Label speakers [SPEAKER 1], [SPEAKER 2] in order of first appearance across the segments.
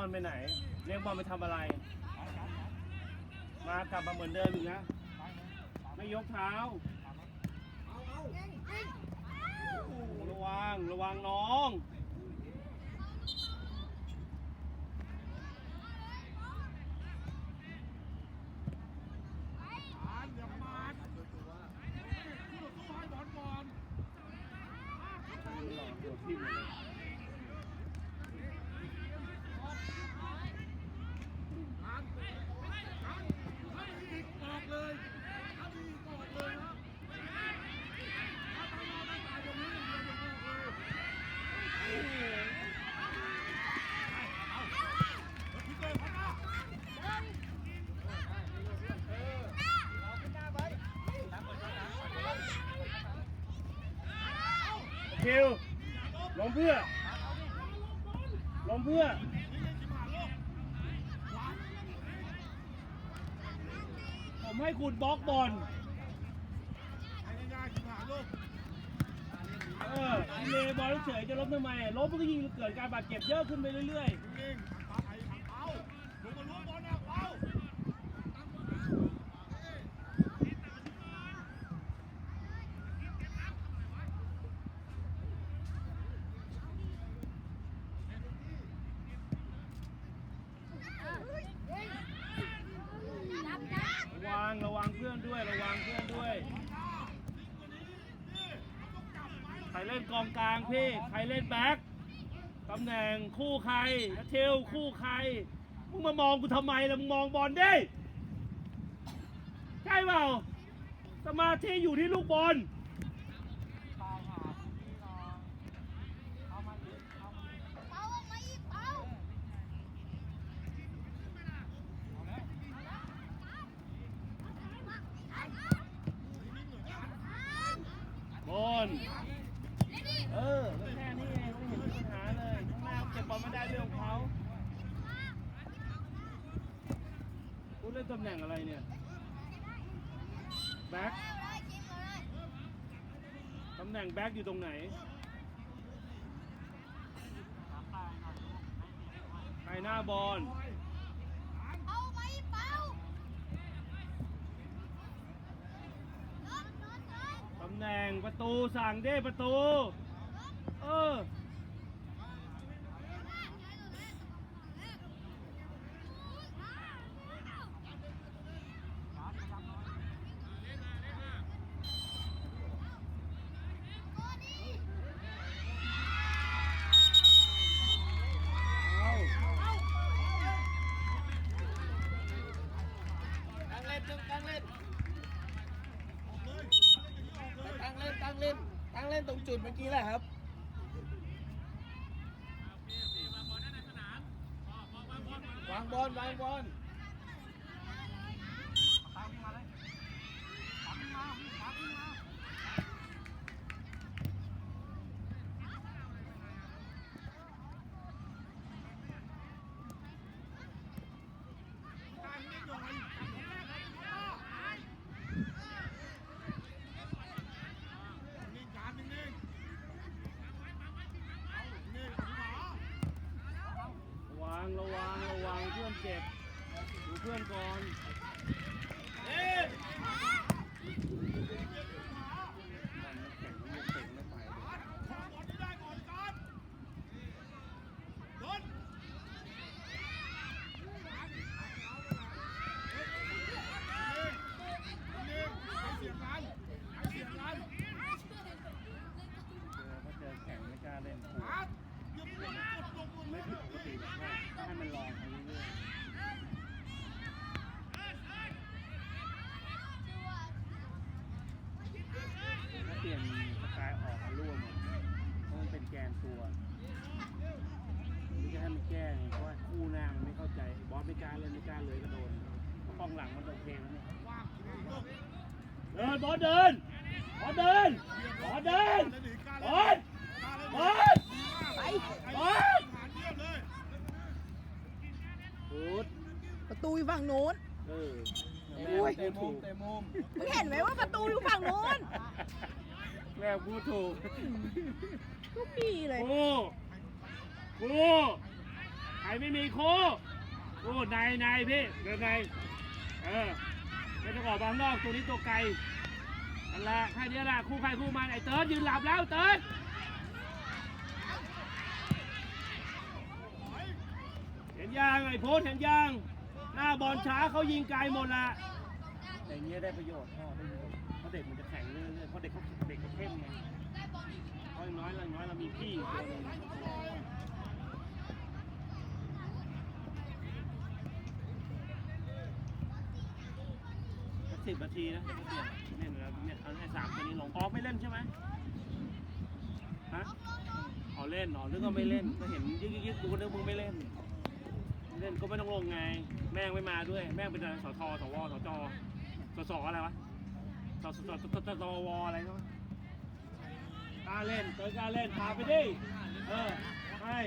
[SPEAKER 1] เฮ้ยเลี้ยงบอลไปไหน เลี้ยงบอลไปทำอะไร มากลับมาเหมือนเดิมอีกนะ ไม่ยกเท้าโอ้โหระวัง ระวังน้อง หลอกตัวทิ่มเลย คิวลงเพื่อลงเพื่อผมให้คุณบล็อกบอลเออเลบอลเฉยจะลบทำไมลบมันก็ยิงเกิดการบาดเจ็บเยอะขึ้นไปเรื่อยๆ ระวังระวังเพื่อนด้วย ระวังเพื่อนด้วย ใครเล่น กองกลางพี่ ใครเล่นแบ็คตำแหน่งคู่ใครเทลคู่ใคร มึงมามองกูทำไมล่ะ มึงมองบอลดิ ใช่เปล่า สมาธิอยู่ที่ลูกบอลบอล เออแล้วแค่นี้เองไม่เห็นมีปัญหาเลย ข้างหน้าเก็บบอลไม่ได้เรื่องของเขากูเล่นตำแหน่งอะไรเนี่ยแบ็คตำแหน่งแบ็คอยู่ตรงไหนใครหน้าบอลตำแหน่งประตูสั่งเด้ประตู เออ เอา
[SPEAKER 2] ตั้งเล่นตั้งเล่นตั้งเล่นตั้งเล่นตั้ง เล่นตรงจุดเมื่อกี้แหละครับวางบอลวางบอล
[SPEAKER 1] ระวังระวังระวังเพื่อนเจ็บ ดูเพื่อนก่อน เอ๊ะเจอเขาเจอแข่งไม่กล้าเล่นกลัวไม่ผิดปกติหรอกว่าให้มันลองไปเรื่อยๆถ้าเปลี่ยนสกายออกอะร่วมอะเพราะมันเป็นแกนตัวนี่จะให้มันแก้ไงเพราะว่าคู่หน้ามันไม่เข้าใจไอ้บอสไม่ก ล้าเล่นไม่กล้าเลยก็โดนเพราะกองหลังมันโอเคแล้วเนี่ยเดินบอสเดินบอสเดินบอสเดินบอสบอส
[SPEAKER 3] ไป
[SPEAKER 1] บอสพูด
[SPEAKER 3] ประตูอยู่ฝั่งโน้น
[SPEAKER 1] เออ
[SPEAKER 3] โอ้ย
[SPEAKER 1] แม่พูดถูก
[SPEAKER 2] เตะมุม
[SPEAKER 3] มึงเห็นไหมว่าประตูอยู่ฝั่งโน้น
[SPEAKER 1] แม่พูดถูก
[SPEAKER 3] ทุกทีเลย
[SPEAKER 1] กูกูรไม่มีโค คู่ในในพี่เดินในเออไม่ต้องออกบางนอกตัวนี้ตัวไกลนั่นแหละแค่นี้แหละคู่ใครคู่มันไอ้เติร์ดยืนหลับแล้วเติร์ดเห็นยังไอ้โพสเห็นยังหน้าบอลช้าเขายิงไกลหมดละแต่เงี้ยได้ประโยชน์พ่อได้ประโยชน์เพราะเด็กมันจะแข็งเรื่อยๆเพราะเด็กเขาเด็กเขาเข้มไงเพราะอยน้อยเราอย่างน้อยเรามีพี่อยู่ตัวหนึง สิบนาทีนะเดี๋ยวก็เปลี่ยนเล่นแล้วเนี่ยเอาไอ้สามตัวนี้ลงออกไม่เล่นใช่ไหมฮะเอาเล่นหรอหรือก็ไม่เล่นก็เห็นยึกยึกๆๆกูนึกมึงไม่เล่น เล่นก็ไม่ต้องลงไง แม่งไม่มาด้วย แม่งเป็นอะไรสทสวสจสสอะไรวะสสสสสวอะไรใช่ไหมกล้าเล่นเจอกล้าเล่นพาไปดิเออให้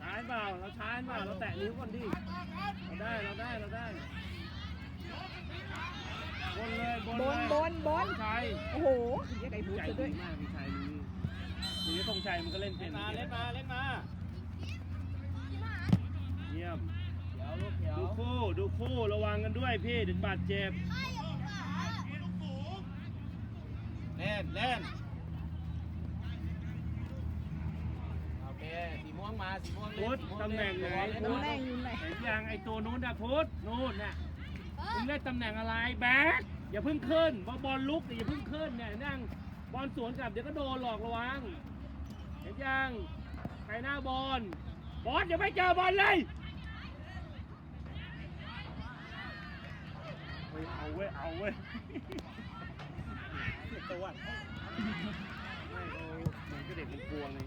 [SPEAKER 1] ช้าเปล่าเราช้าเปล่าเราแตะนิ้วก่อนดิเราได้เราได้เราได้ บนเลยบน
[SPEAKER 3] บ
[SPEAKER 1] เล
[SPEAKER 3] น
[SPEAKER 1] ย
[SPEAKER 3] บนบน
[SPEAKER 1] ชัย
[SPEAKER 3] โอ้โหยังไงพูด
[SPEAKER 1] ใจ
[SPEAKER 3] ซะ
[SPEAKER 1] ดี
[SPEAKER 3] ด้วย
[SPEAKER 1] มากพี่ชัยนี่หรือตรงชัยมันก็เล่นเป็น
[SPEAKER 2] มาเล่นมาเล่นมา
[SPEAKER 1] เยี่ยม
[SPEAKER 2] เดี๋ยวลูกเดี๋ยว
[SPEAKER 1] ดูคู่ดูคู่ระวังกันด้วยพี่เดี๋ยวบาดเจ็บ
[SPEAKER 2] เล่นเล่นโอเคสีม่วงมาสีม่วงเล่
[SPEAKER 1] พุท
[SPEAKER 2] น
[SPEAKER 1] ธ
[SPEAKER 2] สีม่ว
[SPEAKER 1] ตำแหน่งไหน
[SPEAKER 2] เล่น
[SPEAKER 3] อยู่
[SPEAKER 2] มา
[SPEAKER 3] ไหนอยู่ไหน
[SPEAKER 1] เห็นยังไอตัวนู้นนะพุทธนู้นน่ะ คุณเล่นตำแหน่งอะไรแบ็คอย่าเพิ่งขึ้นบอลบอลลุกอย่าเพิ่งขึ้นเนี่ยนั่งบอลสวนกลับเดี๋ยวก็โดนหลอกระวังเห็นยังใครหน้าบอลบอลอย่าไม่เจอบอลเลยเอาเว้ยเอาเว้ย
[SPEAKER 2] ตัว
[SPEAKER 1] ไม่เขาเหมือนกับเด็กมันกลัวไง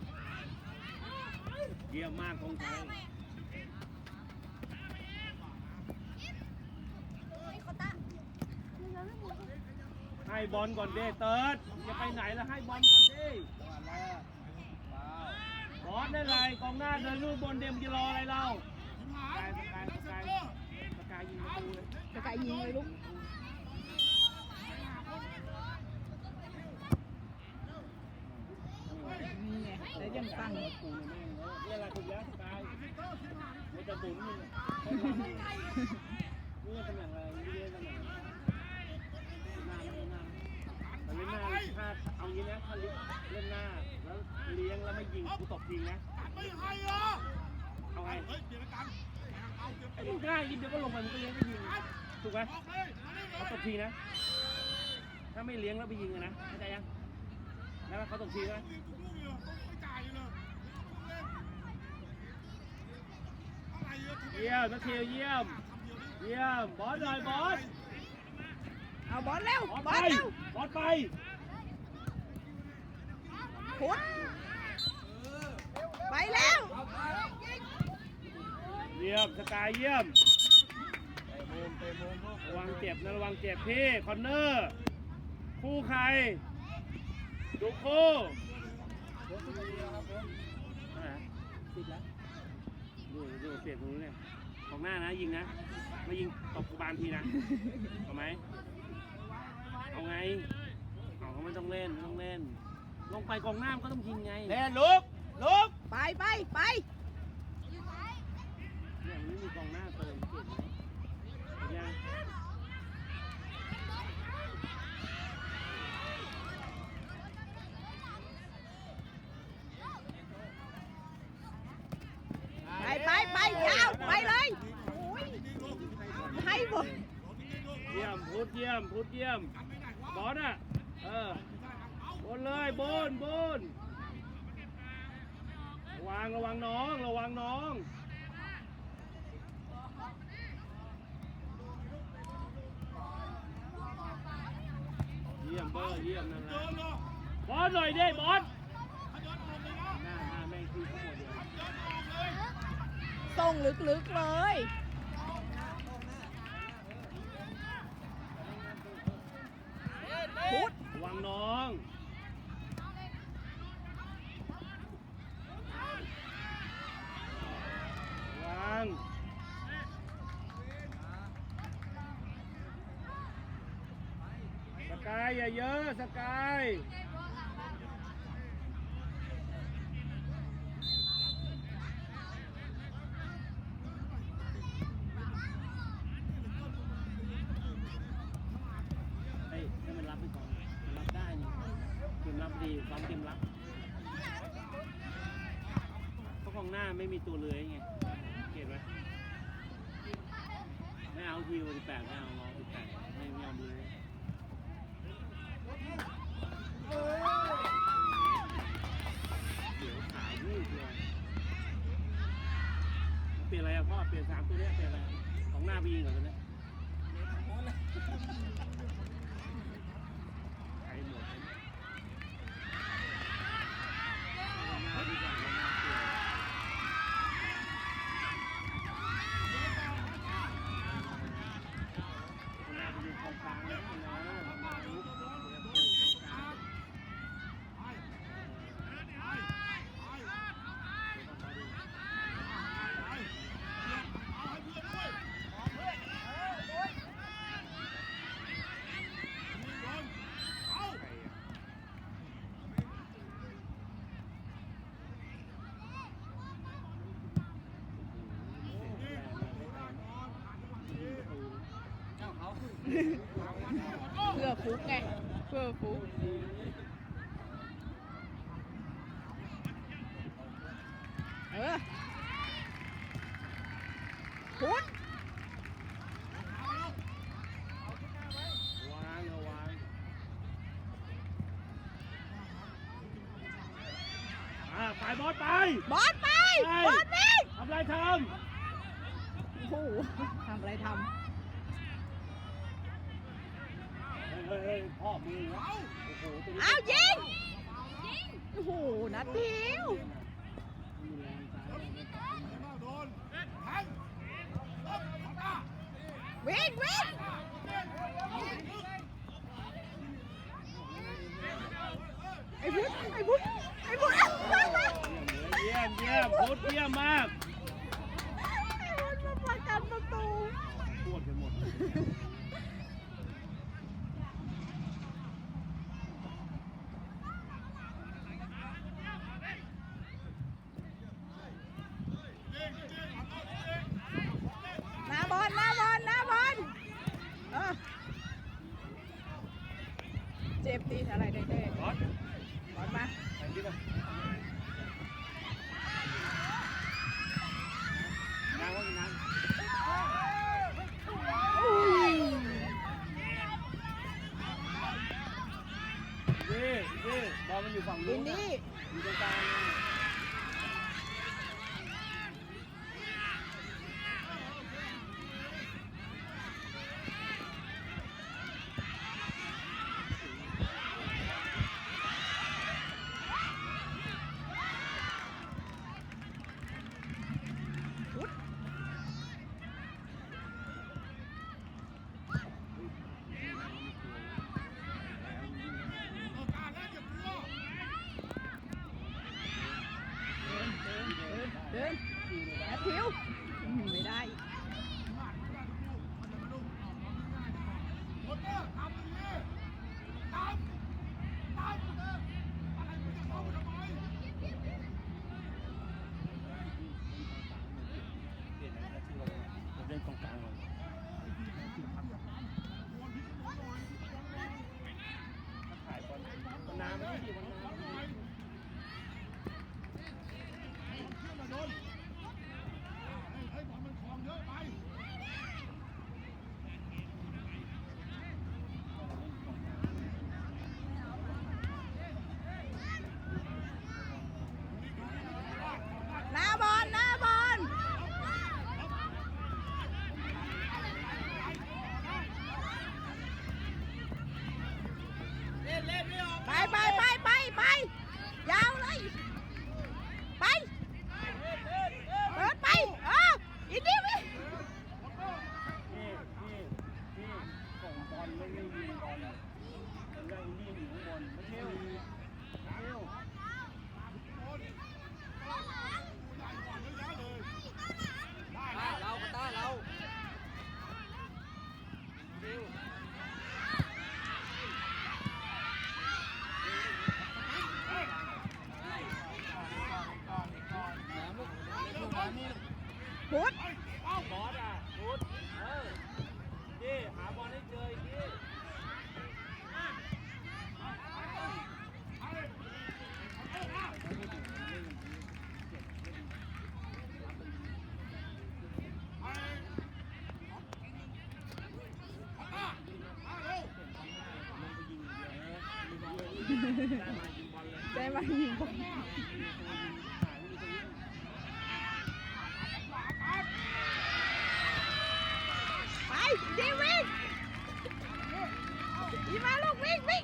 [SPEAKER 1] เยี่ยมมากธงชัย ให้บอลก่อนเด้เติร์ดจะไปไหนแล้วให้บอลก่อนดิบอลได้ไรกองหน้าเดินลูกบนเดมจะรออะไรเราสกายสกายสกายสกายยิงประตูเลย
[SPEAKER 3] สกายยิงเลยลูกนี่ไงแล้วยังตั้ง
[SPEAKER 1] กูเนี่ยแม่งเนอะนี่อะไรถูกแล้วสกายมันจะบุนมึงนี่ตำแหน่งอะไรนี่เล่นตำแหน่งอะไรหน้าเล่นหน้าแต่เล่น หน้าถ้าเอางี้นะถ้าเล่นหน้าแล้วเลี้ยงแล้วไม่ยิงกูตบทิ้งนะเอาไงไอ้มึงกล้ายิงเดี๋ยวก็ลงไปมึงก็เลี้ยงก็ยิงถูกไหมเขาตบทีนะ ถ้าไม่เลี้ยงแล้วไปยิงนะเข้าใจยังแล้วเขาตบทีไหมเยี่ยมนักเทียวเยี่ยม เยี่ยมบอสเลยบอส
[SPEAKER 3] เอาบอลเร็ว
[SPEAKER 1] บอส
[SPEAKER 3] บ
[SPEAKER 1] ไป
[SPEAKER 3] อลเร็ว
[SPEAKER 1] บอสไป
[SPEAKER 3] พุทธไปแล้ว
[SPEAKER 1] เยี่ยมสกายเยี่ยม
[SPEAKER 2] เตะมุมเตะมุมลูก
[SPEAKER 1] ระวังเจ็บนะระวังเจ็บพี่คอนเนอร์ คู่ใครดูคู่อะไรนะติดแล้วดูดูเปลี่ยนตรงนี้เนี่ยของหน้านะยิงนะไม่ยิงตกบานทีนะเอาไหม เอาไงเอาก็ไม่ต้องเล่นไม่ต้องเล่น ลงไปกองหน้ามันก็ต้องยิงไง
[SPEAKER 2] เล่นลุกลุก
[SPEAKER 3] ไปไปไป
[SPEAKER 1] เนี่ยมันไม่มีกองหน้าเติมเก่งไหมเห็นยัง
[SPEAKER 3] ไปไปไปยาวไปเลยโอ้ยให้หมด
[SPEAKER 1] เยี่ยมพุทธเยี่ยมพุทธเยี่ยม บอสอะ เออบนเลยบนบนระวังระวังน้อง ระวังน้องเยี่ยมเบอร์เยี่ยมนั่นแหละบอสหน่อยดิบอสหน้าหน้าแม่งคือทั้งหมดเลย
[SPEAKER 3] ส่งลึกๆเลยพุทธ
[SPEAKER 1] ระวัง น้องวางสกายอย่าเยอะสกาย องเกมรับเพราะกองหน้าไม่มีตัวเลื้อยไงเก็ตไหมไม่เอา ฮิวสิบแปดไม่เอารอสิบแปดไม่ไม่เอาเลยเดี๋ยวขาววูบเลยเปลี่ยนอะไรอะพ่อเปลี่ยนสามตัวเนี้ยเปลี่ยนอะไรของหน้าไปยิงก่อนตัวเนี้ยใช้หมดเลยหน้าดีกว่าหน้าเปลี่ยน คุณอาไปยืนตรงกลางนะคุณอามาลุกเดี๋ยวอยู่ตรงกลางใครอะยิงประตู
[SPEAKER 3] เพื่อ ฟุกไงเพื่อฟุกเออพุด
[SPEAKER 1] วางเอาวางอ่าไปบอสไป
[SPEAKER 3] บอลไป
[SPEAKER 1] ไป
[SPEAKER 3] บอลวิ่ง
[SPEAKER 1] ทำไรท
[SPEAKER 3] โอ้โหทำอะไรทำ
[SPEAKER 1] เฮ้ยเฮ้ยเฮ้ยพ่ อ้า
[SPEAKER 3] วยิงโอ้โหนัดเดียว
[SPEAKER 1] มีแรงซ้ายแรงขวา
[SPEAKER 3] วิ่งวิ่งไอ้พุทธไอ้พุทธไอ้พุทธ
[SPEAKER 1] เยี่ยมเยี่ยมพุทธเยี่ยมมาก
[SPEAKER 3] ไอ้พุทธมาประกันประตู
[SPEAKER 1] ปวดกันหมด
[SPEAKER 3] หน้าบอลหน้าบอลหน้าบอลเออเจ็บตีอะไรเด็ก
[SPEAKER 1] บอส
[SPEAKER 3] ๆบอลมา
[SPEAKER 1] ไปดิป่ะนางว่ากินน้ำ
[SPEAKER 3] อุ้ย
[SPEAKER 1] นี่นี่บ อลมันอยู่ฝั่ง
[SPEAKER 3] อิ
[SPEAKER 1] นู้
[SPEAKER 3] น
[SPEAKER 1] นนะ
[SPEAKER 3] นี่
[SPEAKER 1] อยู่ตรงกลางนะเดินเดินเดิน
[SPEAKER 3] เดิน แอปผิวอื้อหือไม่ได้
[SPEAKER 1] เปลี่ยนอะไรที่เราเราเล่นตรงกลางเราถ้าถ่ายบอลบอลน้ำไม่ดีบอลน้ำไม่ดี
[SPEAKER 3] หน้าบอลหน้าบอลไปไปไปไปไปยาวเลย ไปเปิดไปเอออีกนิดวิ
[SPEAKER 1] นี่นี่นี่ส่งบอลไม่ไม่ยิงบอลเป็นเรื่องนี่อยู่ข้างบนไม่ใช่มีเร็ว
[SPEAKER 2] เราต้าเรา
[SPEAKER 3] พุทธ
[SPEAKER 1] บอสอะพุทธเออนี่หาบอลให้เจออีกที มายิงบอลเลย
[SPEAKER 3] ได้มายิงบอล
[SPEAKER 1] หายไม่มีตรงนี้
[SPEAKER 3] ไปดีวิ่งดีมาลูกวิ่งวิ่ง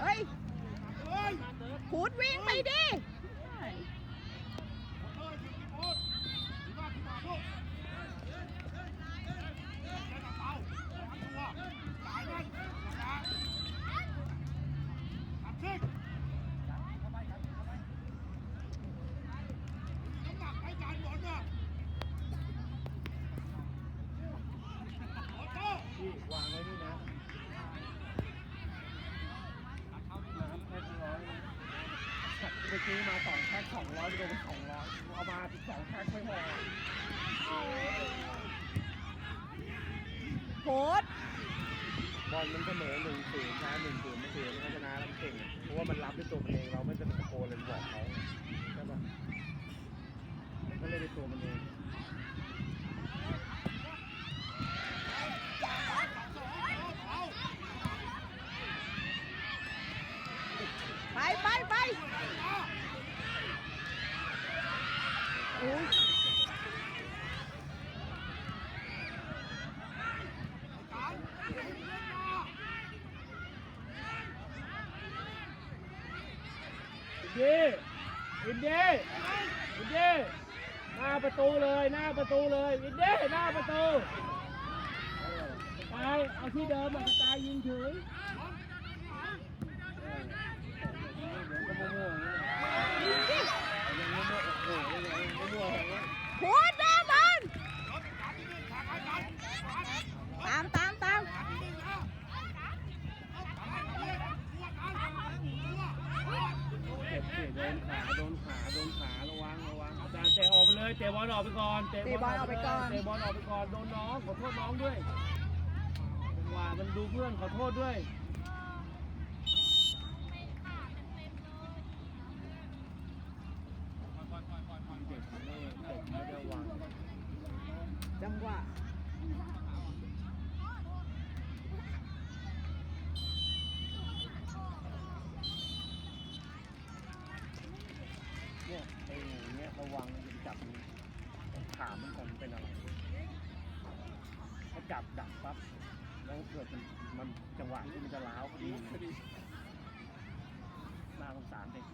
[SPEAKER 3] เฮ้ยขูดวิ่งไปดิ
[SPEAKER 1] พี่วางไว้นี่นะน้ำแพ็คร้อยนะ ซื้อมาสองแพ็คสองร้อยโดนสองร้อยเอามาอีกสองแพ็คไม่พอ
[SPEAKER 3] โคตร
[SPEAKER 1] บอลมันเสมอหนึ่งศูนย์ชนะหนึ่งศูนย์ไม่เสียมันก็ชนะแล้วมันเก่งเพราะว่ามันรับด้วยตัวมันเองเราไม่จะตะโกนเลยบอกเขาใช่ปะมันก็เล่นด้วยตัวมันเอง
[SPEAKER 3] ไปไปไปโอ้ย
[SPEAKER 1] อินดี้อินดี้อินดี้หน้าประตูเลย หน้าประตูเลยอินดี้หน้าประตูเออไปเอาที่เดิมมาสไตล์ยิงเฉยเออเดี๋ยวก็มั่วๆอย่างนี้ยังมั่วๆโอ้โหยังไงมั่วๆอย่างนี้
[SPEAKER 3] ขูดเดินบอลตามตามตาม
[SPEAKER 1] เจ็บสิโดนขาโดนขาโดนขาระวังระวังอาจารย์เตะออกไปเลยเตะบอล ออกไปก่อนเตะบอลออกไปก่อนเตะบอลออกไปก่อนโดนน้องขอโทษน้องด้วยจังหวะมันดูเพื่อนขอโทษด้วย เด็กไม่เด็กไม่ได้วาง
[SPEAKER 3] จังหวะ
[SPEAKER 1] เนี่ยไอ้อย่างเงี้ยระวังมันจะจับมันถามมันก่อนมันเป็นอะไรถ้า จับดักปั๊บแล้วเกิดมันมันจังหวะที่มันจะล้าวพอดีน่าสงสารเด็ก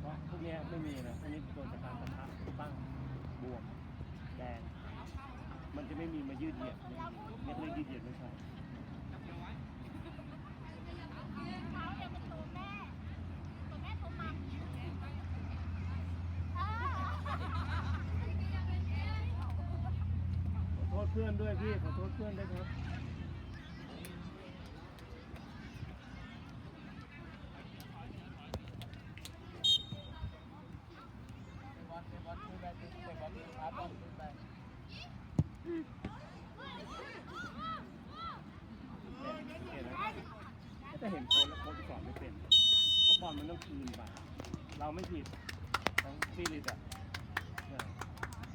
[SPEAKER 1] เพราะพวกเนี้ยไม่มีนะพวกนี้โดนจากการปะทะตั้งบวมแดง มันจะไม่มีมายืดเหยียดไม่มีเรียกเรียกยืดเหยียดไม่ใช่ ขอโทษ เพื่อนด้วยพี่ขอโทษเพื่อนด้วยครับ